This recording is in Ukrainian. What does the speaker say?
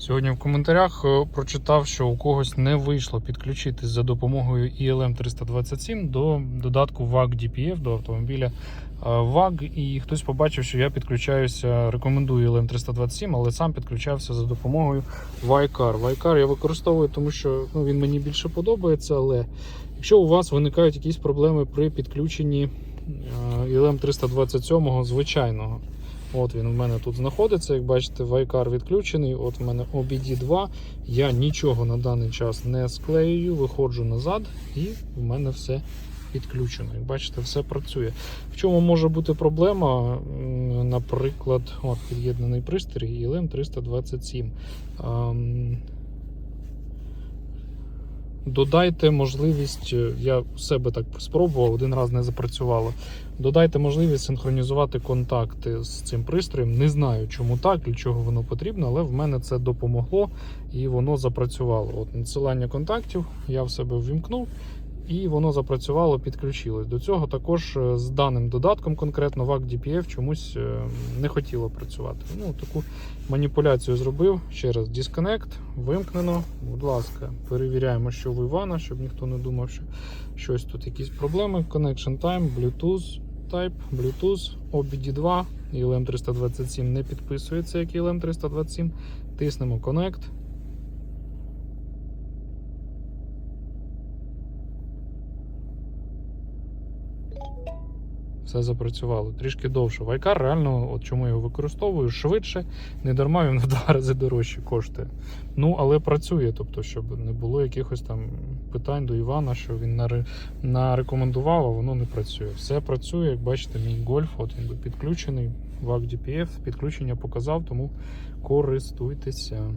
Сьогодні в коментарях е, прочитав, що у когось не вийшло підключитись за допомогою ILM 327 до додатку VAG DPF до автомобіля е, VAG, і хтось побачив, що я підключаюся, рекомендую ILM 327, але сам підключався за допомогою Vicar. Vicar я використовую, тому що ну, він мені більше подобається, але якщо у вас виникають якісь проблеми при підключенні е, ILM 327 звичайного. От він в мене тут знаходиться. Як бачите, Вайкар відключений. От в мене OBD2. Я нічого на даний час не склеюю, виходжу назад, і в мене все підключено. Як бачите, все працює. В чому може бути проблема? Наприклад, от під'єднаний пристрій ILM 327. Додайте можливість, е, я в себе так спробував, один раз не запрацювало. Додайте можливість синхронізувати контакти з цим пристроєм. Не знаю, чому так, для чого воно потрібно, але в мене це допомогло і воно запрацювало. От надсилання контактів я в себе ввімкнув. І воно запрацювало, підключилось. До цього також е, з даним додатком, конкретно VAC DPF, чомусь е, не хотіло працювати. Ну, таку маніпуляцію зробив. Ще раз Disconnect, вимкнено. Будь ласка, перевіряємо, що в Івана, щоб ніхто не думав, що щось тут якісь проблеми. Connection Time, Bluetooth Type, Bluetooth, OBD2, ILM 327 не підписується, як ILM 327. Тиснемо Connect. Все запрацювало трішки довше. Вайкар реально, от чому я його використовую, швидше, не дарма він в два рази дорожче коштує. Ну, але працює, тобто, щоб не було якихось там питань до Івана, що він нарекомендував, а воно не працює. Все працює, як бачите, мій гольф, от він підключений, VAG DPF, підключення показав, тому користуйтеся.